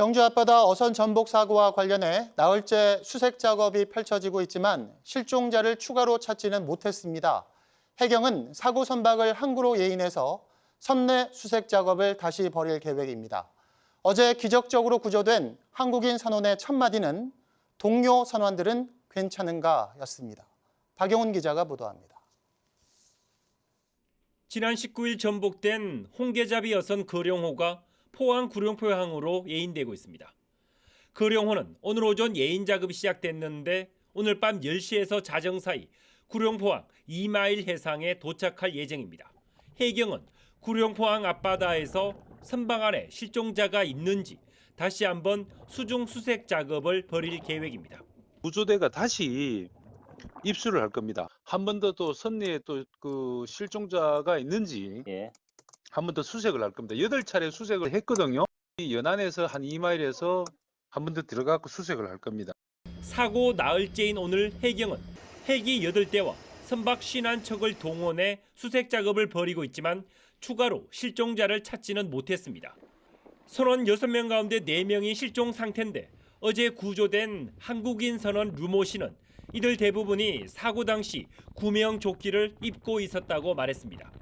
경주 앞바다 어선 전복 사고와 관련해 나흘째 수색 작업이 펼쳐지고 있지만 실종자를 추가로 찾지는 못했습니다. 해경은 사고 선박을 항구로 예인해서 선내 수색 작업을 다시 벌일 계획입니다. 어제 기적적으로 구조된 한국인 선원의 첫 마디는 동료 선원들은 괜찮은가 였습니다. 박용훈 기자가 보도합니다. 지난 19일 전복된 홍계잡이 여선 거룡호가 포항 구룡포항으로 예인되고 있습니다. 거룡호는 오늘 오전 예인 작업이 시작됐는데 오늘 밤 10시에서 자정 사이 구룡포항 2마일 해상에 도착할 예정입니다. 해경은 구룡포항 앞바다에서 선박 안에 실종자가 있는지 다시 한번 수중 수색 작업을 벌일 계획입니다. 구조대가 다시 입수를 할 겁니다. 한 번 더 또 선내에 또 그 실종자가 있는지 예. 한 번 더 수색을 할 겁니다. 여덟 차례 수색을 했거든요. 이 연안에서 한 2마일에서 한 번 더 들어가고 수색을 할 겁니다. 사고 나흘째인 오늘 해경은 헬기 8대와 선박 51척을 동원해 수색 작업을 벌이고 있지만 추가로 실종자를 찾지는 못했습니다. 선원 6명 가운데 4명이 실종 상태인데 어제 구조된 한국인 선원 류모 씨는 이들 대부분이 사고 당시 구명 조끼를 입고 있었다고 말했습니다.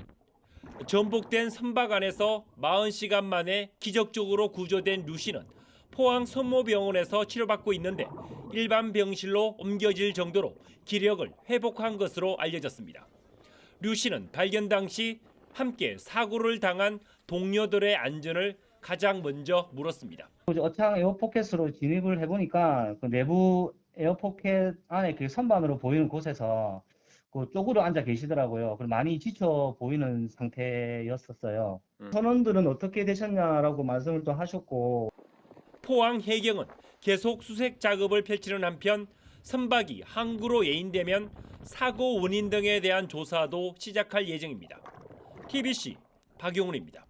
전복된 선박 안에서 40시간 만에 기적적으로 구조된 류 씨는 포항 선모병원에서 치료받고 있는데 일반 병실로 옮겨질 정도로 기력을 회복한 것으로 알려졌습니다. 류 씨는 발견 당시 함께 사고를 당한 동료들의 안전을 가장 먼저 물었습니다. 어창 에어포켓으로 진입을 해보니까 그 내부 에어포켓 안에 그 선반으로 보이는 곳에서 그 쪽으로 앉아 계시더라고요. 그리고 많이 지쳐 보이는 상태였었어요. 음. 선원들은 어떻게 되셨냐라고 말씀을 또 하셨고 포항 해경은 계속 수색 작업을 펼치는 한편 선박이 항구로 예인되면 사고 원인 등에 대한 조사도 시작할 예정입니다. TBC 박용훈입니다.